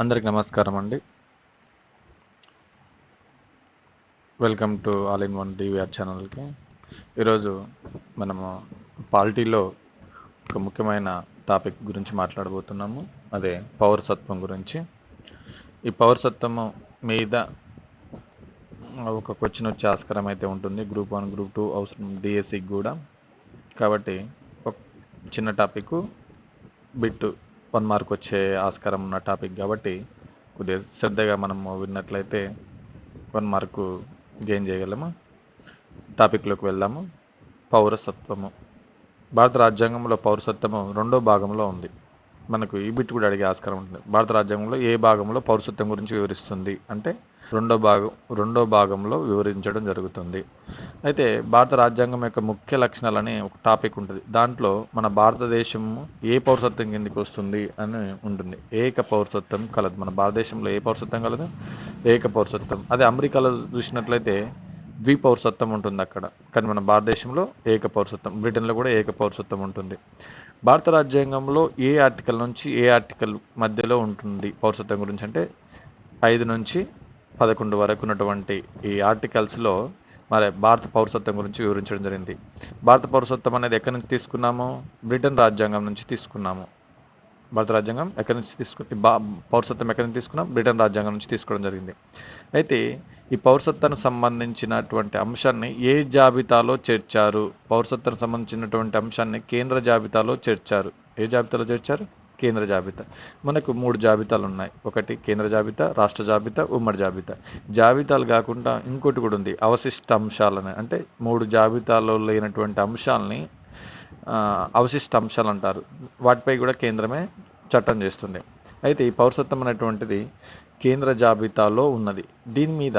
అందరికి నమస్కారం అండి. Welcome to all in one DVR ఛానల్కి ఈరోజు మనము పాలిటీలో ఒక ముఖ్యమైన టాపిక్ గురించి మాట్లాడబోతున్నాము. అదే పౌరసత్వం గురించి. ఈ పౌరసత్వము మీద ఒక క్వశ్చన్ వచ్చే ఆస్కారం అయితే ఉంటుంది. గ్రూప్ వన్ గ్రూప్ టూ అవసరం డిఎస్సికి కూడా. కాబట్టి ఒక చిన్న టాపిక్ బిట్టు వన్ మార్క్ వచ్చే ఆస్కారం ఉన్న టాపిక్ కాబట్టి కొద్దిగా శ్రద్ధగా మనము విన్నట్లయితే వన్ మార్కు గెయిన్ చేయగలము? టాపిక్లోకి వెళ్దాము. పౌరసత్వము. భారత రాజ్యాంగంలో పౌరసత్వము రెండో భాగంలో ఉంది. మనకు ఈ బిట్ కూడా అడిగే ఆస్కారం ఉంటుంది. భారత రాజ్యాంగంలో ఏ భాగంలో పౌరసత్వం గురించి వివరిస్తుంది అంటే రెండో భాగం రెండో భాగంలో వివరించడం జరుగుతుంది. అయితే భారత రాజ్యాంగం యొక్క ముఖ్య లక్షణాలని ఒక టాపిక్ ఉంటుంది. దాంట్లో మన భారతదేశం ఏ పౌరసత్వం కిందకి వస్తుంది అని ఉంటుంది. ఏక పౌరసత్వం కలదు. మన భారతదేశంలో ఏ పౌరసత్వం కలదు? ఏక పౌరసత్వం. అదే అమెరికాలో చూసినట్లయితే ద్వి పౌరసత్వం ఉంటుంది అక్కడ. కానీ మన భారతదేశంలో ఏక పౌరసత్వం బ్రిటన్లో కూడా ఏక పౌరసత్వం ఉంటుంది. భారత రాజ్యాంగంలో ఏ ఆర్టికల్ నుంచి ఏ ఆర్టికల్ మధ్యలో ఉంటుంది పౌరసత్వం గురించి అంటే ఐదు నుంచి పదకొండు వరకు ఉన్నటువంటి ఈ ఆర్టికల్స్లో మరి భారత పౌరసత్వం గురించి వివరించడం జరిగింది. భారత పౌరసత్వం అనేది ఎక్కడి నుంచి తీసుకున్నాము? బ్రిటన్ రాజ్యాంగం నుంచి తీసుకున్నాము. భారత రాజ్యాంగం ఎక్కడి నుంచి తీసుకు పౌరసత్వం ఎక్కడి నుంచి తీసుకున్నాం బ్రిటన్ రాజ్యాంగం నుంచి తీసుకోవడం జరిగింది. అయితే ఈ పౌరసత్వానికి సంబంధించినటువంటి అంశాన్ని ఏ జాబితాలో చేర్చారు? పౌరసత్వానికి సంబంధించినటువంటి అంశాన్ని కేంద్ర జాబితాలో చేర్చారు. ఏ జాబితాలో చేర్చారు? కేంద్ర జాబితా. మనకు మూడు జాబితాలు ఉన్నాయి. ఒకటి కేంద్ర జాబితా రాష్ట్ర జాబితా ఉమ్మడి జాబితా. జాబితాలు కాకుండా ఇంకోటి కూడా ఉంది. అవశిష్ట అంశాలని. అంటే మూడు జాబితాలో లేనటువంటి అంశాలని అవశిష్ట అంశాలు అంటారు. వాటిపై కూడా కేంద్రమే చట్టం చేస్తుంది. అయితే ఈ పౌరసత్వం అనేటువంటిది కేంద్ర జాబితాలో ఉన్నది. దీని మీద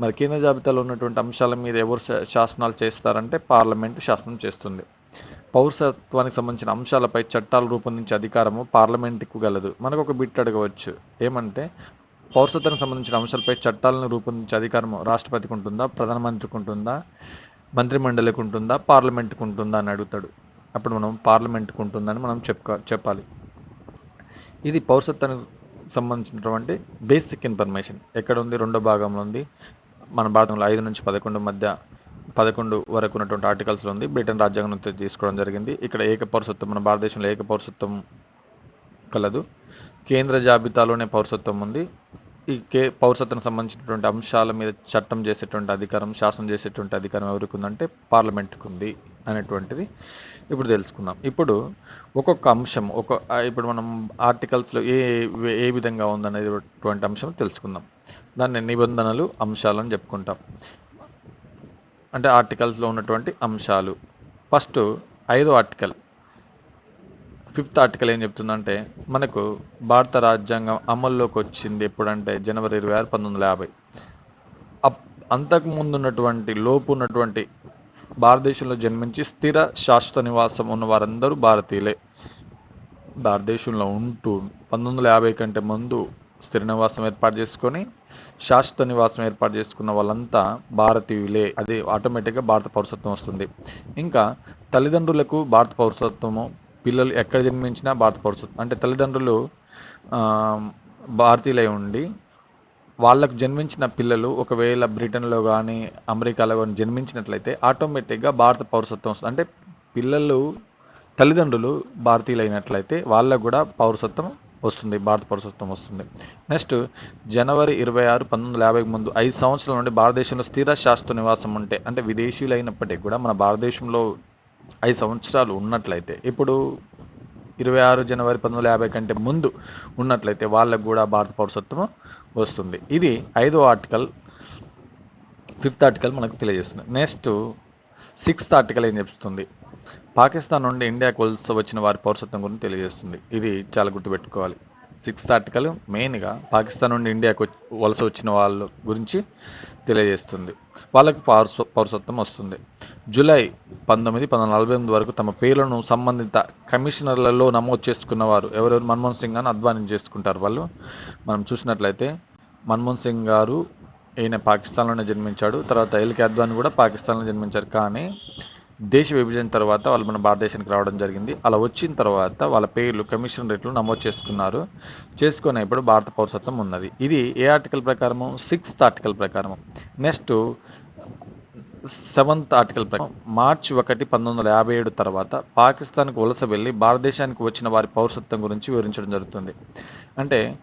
మరి కేంద్ర జాబితాలో ఉన్నటువంటి అంశాల మీద ఎవరు శాసనాలు చేస్తారంటే పార్లమెంటు శాసనం చేస్తుంది. పౌరసత్వానికి సంబంధించిన అంశాలపై చట్టాలు రూపొందించే అధికారము పార్లమెంటుకు గలదు. మనకు ఒక బిట్ అడగవచ్చు. ఏమంటే పౌరసత్వానికి సంబంధించిన అంశాలపై చట్టాలను రూపొందించే అధికారము రాష్ట్రపతికి ఉంటుందా ప్రధానమంత్రికి ఉంటుందా మంత్రిమండలికి ఉంటుందా పార్లమెంట్కి ఉంటుందా అని అడుగుతాడు. అప్పుడు మనం పార్లమెంట్కి ఉంటుందని మనం చెప్పుకో చెప్పాలి. ఇది పౌరసత్వానికి సంబంధించినటువంటి బేసిక్ ఇన్ఫర్మేషన్. ఎక్కడ ఉంది రెండో భాగంలో ఉంది. మన భారతంలో ఐదు నుంచి పదకొండు మధ్య పదకొండు వరకు ఉన్నటువంటి ఆర్టికల్స్లో ఉంది. బ్రిటన్ రాజ్యాంగం తీసుకోవడం జరిగింది. ఇక్కడ ఏక పౌరసత్వం మన భారతదేశంలో ఏక పౌరసత్వం కలదు. కేంద్ర జాబితాలోనే పౌరసత్వం ఉంది. ఈ కే పౌరసత్వం సంబంధించినటువంటి అంశాల మీద చట్టం చేసేటువంటి అధికారం శాసనం చేసేటువంటి అధికారం ఎవరికి ఉందంటే పార్లమెంట్కి ఉంది అనేటువంటిది ఇప్పుడు తెలుసుకుందాం. ఇప్పుడు ఒక్కొక్క అంశం ఒక ఇప్పుడు మనం ఆర్టికల్స్లో ఏ ఏ విధంగా ఉందనేటువంటి అంశం తెలుసుకుందాం. దాన్ని నిబంధనలు అంశాలని చెప్పుకుంటాం. అంటే ఆర్టికల్స్లో ఉన్నటువంటి అంశాలు. ఫస్ట్ ఐదో ఆర్టికల్. ఫిఫ్త్ ఆర్టికల్ ఏం చెప్తుందంటే మనకు భారత రాజ్యాంగం అమల్లోకి వచ్చింది ఎప్పుడంటే జనవరి ఇరవై ఆరు పంతొమ్మిది వందల యాభై. అంతకు ముందు ఉన్నటువంటి లోపు ఉన్నటువంటి భారతదేశంలో జన్మించి స్థిర శాశ్వత నివాసం ఉన్న వారందరూ భారతీయులే. భారతదేశంలో ఉంటూ పంతొమ్మిది వందల యాభై కంటే ముందు స్థిర నివాసం ఏర్పాటు చేసుకొని శాశ్వత నివాసం ఏర్పాటు చేసుకున్న వాళ్ళంతా భారతీయులే. అది ఆటోమేటిక్గా భారత పౌరసత్వం వస్తుంది. ఇంకా తల్లిదండ్రులకు భారత పౌరసత్వము పిల్లలు ఎక్కడ జన్మించినా భారత పౌరసత్వం. అంటే తల్లిదండ్రులు భారతీయులై ఉండి వాళ్ళకు జన్మించిన పిల్లలు ఒకవేళ బ్రిటన్లో కానీ అమెరికాలో కానీ జన్మించినట్లయితే ఆటోమేటిక్గా భారత పౌరసత్వం వస్తుంది. అంటే పిల్లలు తల్లిదండ్రులు భారతీయులైనట్లయితే వాళ్ళకు కూడా పౌరసత్వం వస్తుంది భారత పౌరసత్వం వస్తుంది. నెక్స్ట్ జనవరి ఇరవై ఆరు పంతొమ్మిది యాభై ముందు ఐదు సంవత్సరాల నుండి భారతదేశంలో స్థిర శాస్త్ర నివాసం ఉంటే అంటే విదేశీయులైనప్పటికీ కూడా మన భారతదేశంలో ఐదు సంవత్సరాలు ఉన్నట్లయితే ఇప్పుడు ఇరవై ఆరు జనవరి పంతొమ్మిది యాభై కంటే ముందు ఉన్నట్లయితే వాళ్ళకు కూడా భారత పౌరసత్వం వస్తుంది. ఇది ఐదో ఆర్టికల్ ఫిఫ్త్ ఆర్టికల్ మనకు తెలియజేస్తుంది. నెక్స్ట్ సిక్స్త్ ఆర్టికల్ ఏం చెప్తుంది? పాకిస్తాన్ నుండి ఇండియాకు వలస వచ్చిన వారి పౌరసత్వం గురించి తెలియజేస్తుంది. ఇది చాలా గుర్తుపెట్టుకోవాలి. సిక్స్త్ ఆర్టికల్ మెయిన్గా పాకిస్తాన్ నుండి ఇండియాకు వలస వచ్చిన వాళ్ళ గురించి తెలియజేస్తుంది. వాళ్ళకి పౌరస పౌరసత్వం వస్తుంది. జూలై పంతొమ్మిది పంతొమ్మిది నలభై ఎనిమిది వరకు తమ పేర్లను సంబంధిత కమిషనర్లలో నమోదు చేసుకున్న వారు ఎవరెవరు? మన్మోహన్ సింగ్ అని అధ్వానం చేసుకుంటారు వాళ్ళు. మనం చూసినట్లయితే మన్మోహన్ సింగ్ గారు ఈయన పాకిస్తాన్లోనే జన్మించాడు. తర్వాత ఎల్కే అద్వాని కూడా పాకిస్తాన్లో జన్మించారు. కానీ దేశ విభజన తర్వాత వాళ్ళు మన భారతదేశానికి రావడం జరిగింది. అలా వచ్చిన తర్వాత వాళ్ళ పేర్లు కమిషన్ రేట్లు నమోదు చేసుకున్నారు. చేసుకునే ఇప్పుడు భారత పౌరసత్వం ఉన్నది. ఇది ఏ ఆర్టికల్ ప్రకారము? సిక్స్త్ ఆర్టికల్ ప్రకారము. నెక్స్ట్ సెవెంత్ ఆర్టికల్ ప్రకారం. మార్చి ఒకటి పంతొమ్మిది వందల యాభై ఏడు తర్వాత పాకిస్తాన్కు వలస వెళ్ళి భారతదేశానికి వచ్చిన వారి పౌరసత్వం గురించి వివరించడం జరుగుతుంది. అంటే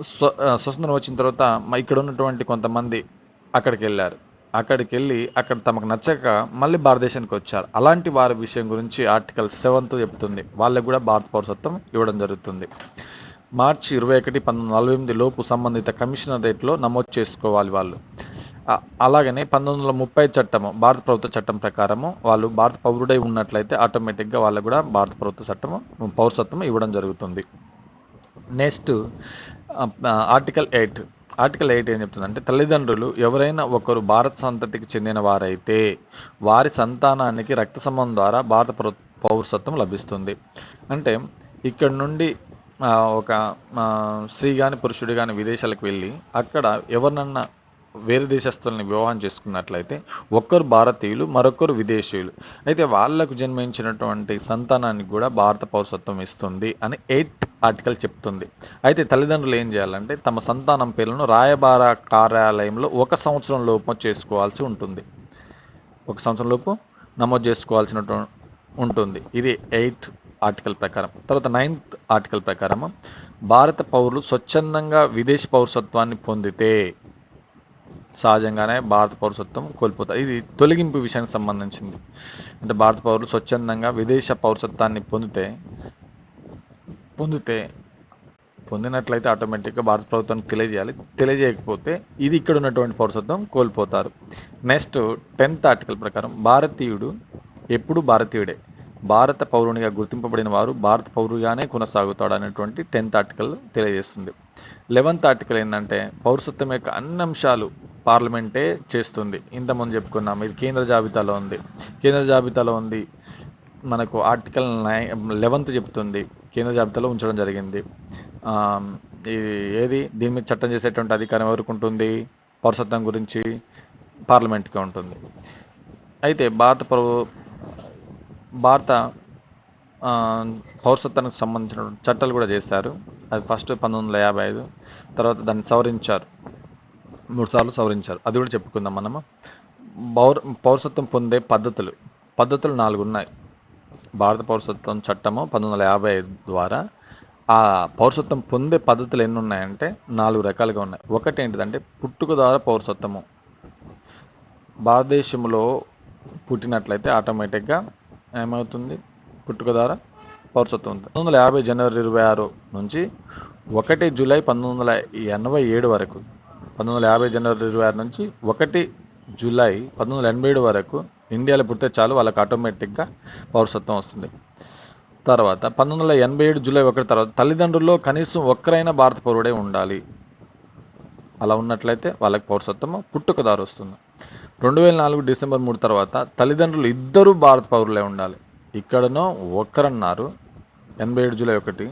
స్వ స్వతంత్రం వచ్చిన తర్వాత ఇక్కడ ఉన్నటువంటి కొంతమంది అక్కడికి వెళ్ళారు. అక్కడికి వెళ్ళి అక్కడ తమకు నచ్చక మళ్ళీ భారతదేశానికి వచ్చారు. అలాంటి వారి విషయం గురించి ఆర్టికల్ సెవెన్తో చెప్తుంది. వాళ్ళకు కూడా భారత పౌరసత్వం ఇవ్వడం జరుగుతుంది. మార్చి ఇరవై ఒకటి పంతొమ్మిది నలభై ఎనిమిది లోపు సంబంధిత కమిషనరేట్లో నమోదు చేసుకోవాలి వాళ్ళు. అలాగనే పంతొమ్మిది వందల ముప్పై చట్టము భారత ప్రభుత్వ చట్టం ప్రకారము వాళ్ళు భారత పౌరుడై ఉన్నట్లయితే ఆటోమేటిక్గా వాళ్ళకు కూడా భారత ప్రభుత్వ చట్టము పౌరసత్వం ఇవ్వడం జరుగుతుంది. Next article eight. Article eight ఏం చెప్తుందంటే తల్లిదండ్రులు ఎవరైనా ఒకరు భారత సంతతికి చెందిన వారైతే వారి సంతానానికి రక్త సంబంధం ద్వారా భారత పౌరసత్వం లభిస్తుంది. అంటే ఇక్కడ నుండి ఒక స్త్రీ కానీ పురుషుడు కానీ విదేశాలకు వెళ్ళి అక్కడ ఎవరినన్నా వేరే దేశస్తుల్ని వివాహం చేసుకున్నట్లయితే ఒక్కరు భారతీయులు మరొకరు విదేశీయులు. అయితే వాళ్ళకు జన్మించినటువంటి సంతానానికి కూడా భారత పౌరసత్వం ఇస్తుంది అని ఎయిట్ ఆర్టికల్ చెప్తుంది. అయితే తల్లిదండ్రులు ఏం చేయాలంటే తమ సంతానం పేర్లను రాయబార కార్యాలయంలో ఒక సంవత్సరం లోపు చేసుకోవాల్సి ఉంటుంది. ఒక సంవత్సరం లోపు నమోదు చేసుకోవాల్సిన ఉంటుంది. ఇది ఎయిత్ ఆర్టికల్ ప్రకారం. తర్వాత నైన్త్ ఆర్టికల్ ప్రకారం భారత పౌరులు స్వచ్ఛందంగా విదేశీ పౌరసత్వాన్ని పొందితే సహజంగానే భారత పౌరసత్వం కోల్పోతారు ఇది తొలగింపు విషయానికి సంబంధించింది. అంటే భారత పౌరులు స్వచ్ఛందంగా విదేశ పౌరసత్వాన్ని పొందితే పొందితే పొందినట్లయితే ఆటోమేటిక్గా భారత ప్రభుత్వానికి తెలియజేయాలి. తెలియజేయకపోతే ఇది ఇక్కడ ఉన్నటువంటి పౌరసత్వం కోల్పోతారు. నెక్స్ట్ టెన్త్ ఆర్టికల్ ప్రకారం భారతీయుడు ఎప్పుడు భారతీయుడే. భారత పౌరునిగా గుర్తింపబడిన వారు భారత పౌరుగానే కొనసాగుతాడు అనేటువంటి టెన్త్ ఆర్టికల్ తెలియజేస్తుంది. లెవెన్త్ ఆర్టికల్ ఏంటంటే పౌరసత్వం యొక్క అన్ని అంశాలు పార్లమెంటే చేస్తుంది. ఇంతకుముందు చెప్పుకున్నాం ఇది కేంద్ర జాబితాలో ఉంది. కేంద్ర జాబితాలో ఉంది మనకు ఆర్టికల్ నై లెవెన్త్ చెప్తుంది కేంద్ర జాబితాలో ఉంచడం జరిగింది. ఇది ఏది? దీని మీద చట్టం చేసేటువంటి అధికారం ఎవరికి ఉంటుంది పౌరసత్వం గురించి పార్లమెంట్కి ఉంటుంది. అయితే భారత పౌర భారత పౌరసత్వానికి సంబంధించిన చట్టాలు కూడా చేశారు. అది ఫస్ట్ పంతొమ్మిది వందల యాభై ఐదు తర్వాత దాన్ని సవరించారు. మూడు సార్లు సవరించారు. అది కూడా చెప్పుకుందాం మనము. పౌర పౌరసత్వం పొందే పద్ధతులు. పద్ధతులు నాలుగు ఉన్నాయి. భారత పౌరసత్వం చట్టము పంతొమ్మిది వందల యాభై ఐదు ద్వారా. ఆ పౌరసత్వం పొందే పద్ధతులు ఎన్ని ఉన్నాయంటే నాలుగు రకాలుగా ఉన్నాయి. ఒకటి ఏంటిదంటే పుట్టుక ద్వారా పౌరసత్వము. భారతదేశంలో పుట్టినట్లయితే ఆటోమేటిక్గా ఏమవుతుంది? పుట్టుకధార పౌరసత్వం పంతొమ్మిది వందల యాభై జనవరి ఇరవై ఆరు నుంచి ఒకటి జూలై పంతొమ్మిది వందల ఎనభై ఏడు వరకు పంతొమ్మిది వందల యాభై జనవరి ఇరవై ఆరు నుంచి ఒకటి జూలై పంతొమ్మిది వందల ఎనభై ఏడు వరకు ఇండియాలో పుడితే చాలు వాళ్ళకి ఆటోమేటిక్గా పౌరసత్వం వస్తుంది. తర్వాత పంతొమ్మిది వందల ఎనభై ఏడు జూలై ఒకటి తర్వాత తల్లిదండ్రుల్లో కనీసం ఒక్కరైనా భారత పౌరుడే ఉండాలి. అలా ఉన్నట్లయితే వాళ్ళకి పౌరసత్వం పుట్టుకదారు వస్తుంది. రెండు వేల నాలుగు డిసెంబర్ మూడు తర్వాత తల్లిదండ్రులు ఇద్దరు భారత పౌరులే ఉండాలి. ఇక్కడనో ఒక్కరన్నారు. ఎనభై ఏడు జూలై ఒకటి.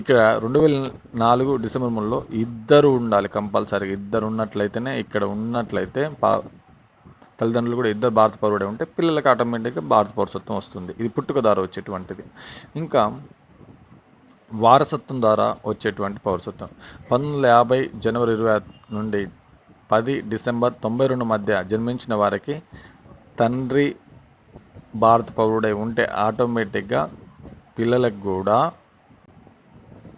ఇక్కడ రెండు వేల నాలుగు డిసెంబర్ మూడులో ఇద్దరు ఉండాలి. కంపల్సరీగా ఇద్దరు ఉన్నట్లయితేనే ఇక్కడ ఉన్నట్లయితే పా తల్లిదండ్రులు కూడా ఇద్దరు భారత పౌరుడే ఉంటే పిల్లలకి ఆటోమేటిక్గా భారత పౌరసత్వం వస్తుంది. ఇది పుట్టుకదారు వచ్చేటువంటిది. ఇంకా వారసత్వం ద్వారా వచ్చేటువంటి పౌరసత్వం. పంతొమ్మిది వందల యాభై జనవరి ఇరవై నుండి పది డిసెంబర్ తొంభై రెండు మధ్య జన్మించిన వారికి తండ్రి భారత పౌరుడై ఉంటే ఆటోమేటిక్గా పిల్లలకు కూడా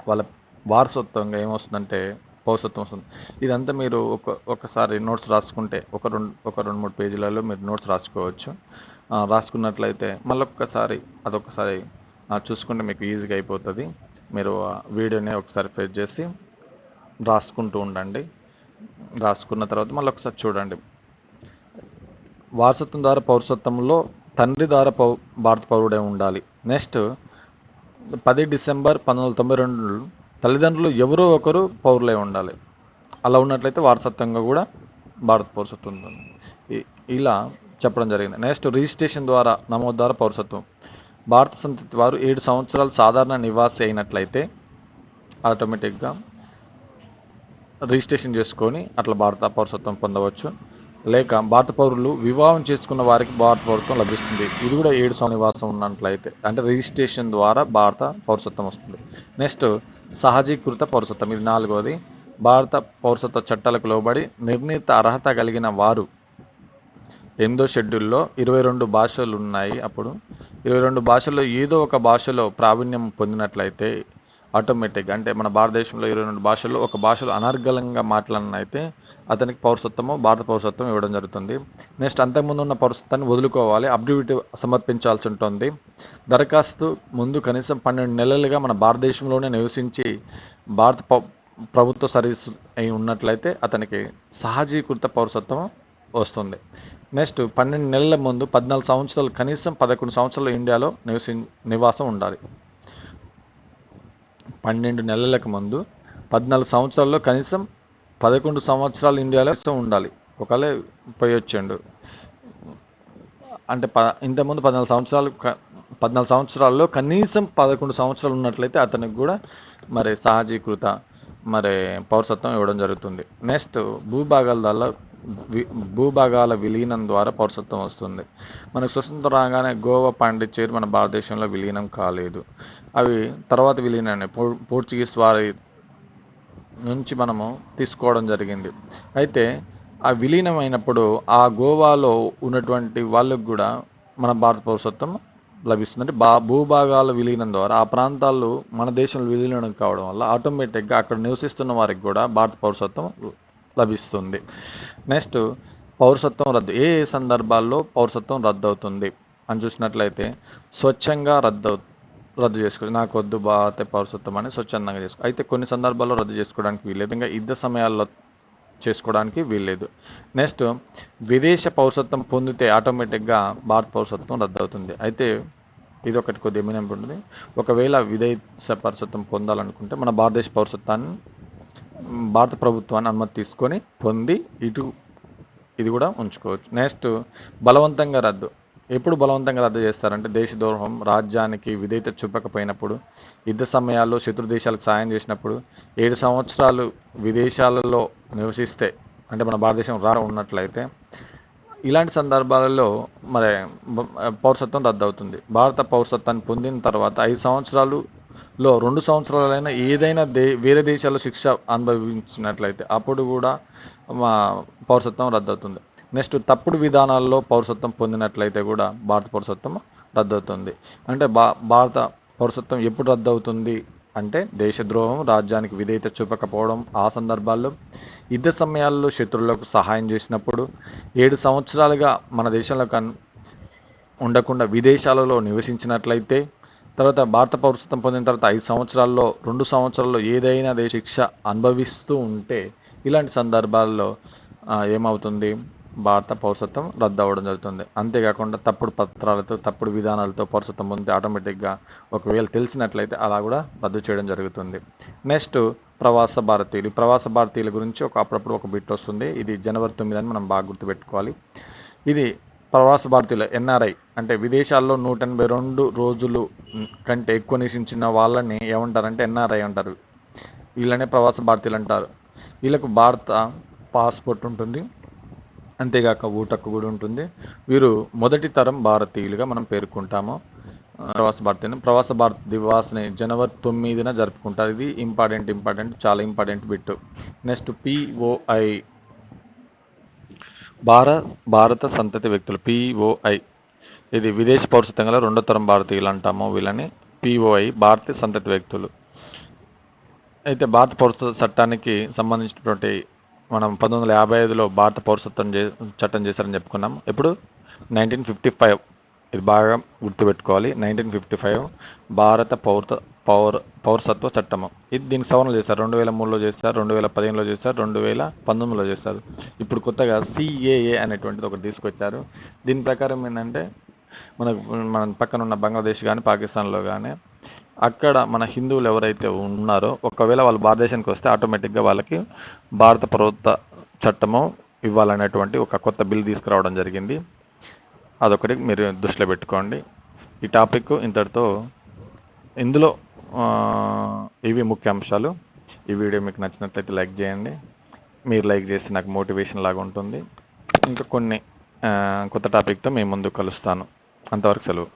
వాళ్ళ వారసత్వంగా ఏమొస్తుందంటే పౌరసత్వం వస్తుంది. ఇదంతా మీరు ఒక ఒకసారి నోట్స్ రాసుకుంటే ఒక రెండు ఒక రెండు మూడు పేజీలలో మీరు నోట్స్ రాసుకోవచ్చు. రాసుకున్నట్లయితే మళ్ళొక్కసారి అదొకసారి చూసుకుంటే మీకు ఈజీగా అయిపోతుంది. మీరు వీడియోని ఒకసారి ఫేస్ చేసి రాసుకుంటూ ఉండండి. రాసుకున్న తర్వాత మళ్ళీ ఒకసారి చూడండి. వారసత్వం ద్వారా పౌరసత్వంలో తండ్రి ద్వారా పౌ భారత పౌరుడే ఉండాలి. నెక్స్ట్ పది డిసెంబర్ పంతొమ్మిది వందల తొంభై రెండు తల్లిదండ్రులు ఎవరో ఒకరు పౌరులై ఉండాలి. అలా ఉన్నట్లయితే వారసత్వంగా కూడా భారత పౌరసత్వం ఉంటుంది. ఇ- ఇలా చెప్పడం జరిగింది. నెక్స్ట్ రిజిస్ట్రేషన్ ద్వారా నమోదు ద్వారా పౌరసత్వం. భారత సంతతి వారు ఏడు సంవత్సరాలు సాధారణ నివాసి అయినట్లయితే ఆటోమేటిక్గా రిజిస్ట్రేషన్ చేసుకొని అట్లా భారత పౌరసత్వం పొందవచ్చు. లేక భారత పౌరులు వివాహం చేసుకున్న వారికి భారత పౌరత్వం లభిస్తుంది. ఇది కూడా ఏడు సంవత్సరాల నివాసం ఉన్నట్లయితే అంటే రిజిస్ట్రేషన్ ద్వారా భారత పౌరసత్వం వస్తుంది. నెక్స్ట్ సహజీకృత పౌరసత్వం. ఇది నాలుగోది. భారత పౌరసత్వ చట్టాలకు లోబడి నిర్ణీత అర్హత కలిగిన వారు ఎనిమిదో షెడ్యూల్లో ఇరవై రెండు భాషలు ఉన్నాయి అప్పుడు. ఇరవై రెండు భాషల్లో ఏదో ఒక భాషలో ప్రావీణ్యం పొందినట్లయితే ఆటోమేటిక్ అంటే మన భారతదేశంలో ఇరవై రెండు భాషల్లో ఒక భాషలో అనర్గళంగా మాట్లాడినైతే అతనికి పౌరసత్వము భారత పౌరసత్వం ఇవ్వడం జరుగుతుంది. నెక్స్ట్ అంతకుముందు ఉన్న పౌరసత్వాన్ని వదులుకోవాలి అప్డేట్ సమర్పించాల్సి ఉంటుంది. దరఖాస్తు ముందు కనీసం పన్నెండు నెలలుగా మన భారతదేశంలోనే నివసించి భారత ప్రభుత్వ సర్వీస్ అయి ఉన్నట్లయితే అతనికి సహజీకృత పౌరసత్వం వస్తుంది. నెక్స్ట్ పన్నెండు నెలల ముందు పద్నాలుగు సంవత్సరాలు కనీసం పదకొండు సంవత్సరాలు ఇండియాలో నివసి నివాసం ఉండాలి. పన్నెండు నెలలకు ముందు పద్నాలుగు సంవత్సరాల్లో కనీసం పదకొండు సంవత్సరాలు ఇండియాలో ఉండాలి. ఒకవేళ పోయి వచ్చాడు అంటే ప ఇంతకుముందు పద్నాలుగు సంవత్సరాలు పద్నాలుగు సంవత్సరాల్లో కనీసం పదకొండు సంవత్సరాలు ఉన్నట్లయితే అతనికి కూడా మరి సహజీకృత మరి పౌరసత్వం ఇవ్వడం జరుగుతుంది. నెక్స్ట్ భూభాగాల వల్ల భూభాగాల విలీనం ద్వారా పౌరసత్వం వస్తుంది. మనకు స్వతంత్రం రాగానే గోవా పాండిచ్చేరి మన భారతదేశంలో విలీనం కాలేదు. అవి తర్వాత విలీనం పో పోర్చుగీస్ వారి నుంచి మనము తీసుకోవడం జరిగింది. అయితే ఆ విలీనం అయినప్పుడు ఆ గోవాలో ఉన్నటువంటి వాళ్ళకు కూడా మన భారత పౌరసత్వం లభిస్తుంది అంటే బా భూభాగాల విలీనం ద్వారా ఆ ప్రాంతాల్లో మన దేశంలో విలీనం కావడం వల్ల ఆటోమేటిక్గా అక్కడ నివసిస్తున్న వారికి కూడా భారత పౌరసత్వం లభిస్తుంది. నెక్స్ట్ పౌరసత్వం రద్దు. ఏ ఏ సందర్భాల్లో పౌరసత్వం రద్దు అవుతుంది అని చూసినట్లయితే స్వచ్ఛంగా రద్దు అవు- రద్దు చేసుకోవచ్చు నాకు వద్దు భారత పౌరసత్వం అని స్వచ్ఛందంగా చేసుకో అయితే కొన్ని సందర్భాల్లో రద్దు చేసుకోవడానికి వీల్లేదు. ఇంకా యుద్ధ సమయాల్లో చేసుకోవడానికి వీల్లేదు. నెక్స్ట్ విదేశ పౌరసత్వం పొందితే ఆటోమేటిక్గా భారత పౌరసత్వం రద్దు అవుతుంది అయితే ఇది ఒకటి కొద్దిగా మినహాయింపు ఉంటుంది. ఒకవేళ విదేశ పౌరసత్వం పొందాలనుకుంటే మన భారతదేశ పౌరసత్వాన్ని భారత ప్రభుత్వాన్ని అనుమతి తీసుకొని పొంది ఇటు ఇది కూడా ఉంచుకోవచ్చు. నెక్స్ట్ బలవంతంగా రద్దు. ఎప్పుడు బలవంతంగా రద్దు చేస్తారంటే దేశద్రోహం రాజ్యానికి విధేయత చూపకపోయినప్పుడు యుద్ధ సమయాల్లో శత్రు దేశాలకు సాయం చేసినప్పుడు ఏడు సంవత్సరాలు విదేశాలలో నివసిస్తే అంటే మన భారతదేశం రా ఉన్నట్లయితే ఇలాంటి సందర్భాలలో మరి పౌరసత్వం రద్దు అవుతుంది. భారత పౌరసత్వాన్ని పొందిన తర్వాత ఐదు సంవత్సరాలు లో రెండు సంవత్సరాలైనా ఏదైనా దే వేరే దేశాల్లో శిక్ష అనుభవించినట్లయితే అప్పుడు కూడా మా పౌరసత్వం రద్దవుతుంది. నెక్స్ట్ తప్పుడు విధానాల్లో పౌరసత్వం పొందినట్లయితే కూడా భారత పౌరసత్వం రద్దవుతుంది. అంటే భా భారత పౌరసత్వం ఎప్పుడు రద్దవుతుంది అంటే దేశద్రోహం రాజ్యానికి విధేయత చూపకపోవడం ఆ సందర్భాల్లో యుద్ధ సమయాల్లో శత్రువులకు సహాయం చేసినప్పుడు ఏడు సంవత్సరాలుగా మన దేశంలో కన్ ఉండకుండా విదేశాలలో నివసించినట్లయితే తర్వాత భారత పౌరసత్వం పొందిన తర్వాత ఐదు సంవత్సరాల్లో రెండు సంవత్సరాల్లో ఏదైనా దేశ శిక్ష అనుభవిస్తూ ఉంటే ఇలాంటి సందర్భాల్లో ఏమవుతుంది? భారత పౌరసత్వం రద్దు అవ్వడం జరుగుతుంది. అంతేకాకుండా తప్పుడు పత్రాలతో తప్పుడు విధానాలతో పౌరసత్వం పొందితే ఆటోమేటిక్గా ఒకవేళ తెలిసినట్లయితే అలా కూడా రద్దు చేయడం జరుగుతుంది. నెక్స్ట్ ప్రవాస భారతీయులు. ప్రవాస భారతీయుల గురించి ఒక అప్పుడప్పుడు ఒక బిట్ వస్తుంది. ఇది జనవరి తొమ్మిది అని మనం బాగా గుర్తుపెట్టుకోవాలి. ఇది ప్రవాస భారతీయులు ఎన్ఆర్ఐ అంటే విదేశాల్లో నూట ఎనభై రెండు రోజులు కంటే ఎక్కువ నివసించిన వాళ్ళని ఏమంటారంటే ఎన్ఆర్ఐ అంటారు. వీళ్ళనే ప్రవాస భారతీయులు అంటారు. వీళ్ళకు భారత పాస్పోర్ట్ ఉంటుంది. అంతేగాక ఊటకు కూడా ఉంటుంది. వీరు మొదటి తరం భారతీయులుగా మనం పేర్కొంటాము. ప్రవాస భారతీయులు ప్రవాస భారత దివాస్ని జనవరి తొమ్మిదిన జరుపుకుంటారు. ఇది ఇంపార్టెంట్ ఇంపార్టెంట్ చాలా ఇంపార్టెంట్ బిట్ నెక్స్ట్ పిఓఐ భార భారత సంతతి వ్యక్తులు పిఓఐ ఇది విదేశీ పౌరసత్వం గల రెండో తరం భారతీయులు అంటాము వీళ్ళని. పిఓఐ భారతీయ సంతతి వ్యక్తులు. అయితే భారత పౌరసత్వ చట్టానికి సంబంధించినటువంటి మనం పంతొమ్మిది వందల యాభై ఐదులో భారత పౌరసత్వం చే చట్టం చేశారని చెప్పుకున్నాం. ఎప్పుడు? Nineteen fifty five. ఇది బాగా గుర్తుపెట్టుకోవాలి. నైన్టీన్ ఫిఫ్టీ ఫైవ్ భారత పౌరత పౌర పౌరసత్వ చట్టము. ఇది దీనికి సవరణ చేశారు. రెండు వేల మూడులో చేశారు రెండు వేల పదిహేనులో చేశారు రెండు వేల పంతొమ్మిదిలో చేశారు. ఇప్పుడు కొత్తగా సిఏఏ అనేటువంటిది ఒకటి తీసుకొచ్చారు. దీని ప్రకారం ఏంటంటే మనకు మన పక్కన ఉన్న బంగ్లాదేశ్ కానీ పాకిస్తాన్లో కానీ అక్కడ మన హిందువులు ఎవరైతే ఉన్నారో ఒకవేళ వాళ్ళు భారతదేశానికి వస్తే ఆటోమేటిక్గా వాళ్ళకి భారత ప్రభుత్వ చట్టము ఇవ్వాలనేటువంటి ఒక కొత్త బిల్ తీసుకురావడం జరిగింది. అదొకటి మీరు దృష్టిలో పెట్టుకోండి. ఈ టాపిక్ ఇంతటితో ఇందులో ఇవి ముఖ్య అంశాలు. ఈ వీడియో మీకు నచ్చినట్లయితే లైక్ చేయండి. మీరు లైక్ చేస్తే నాకు మోటివేషన్ లాగా ఉంటుంది. ఇంకా కొన్ని కొత్త టాపిక్తో మేము ముందు కలుస్తాను. అంతవరకు సెలవు.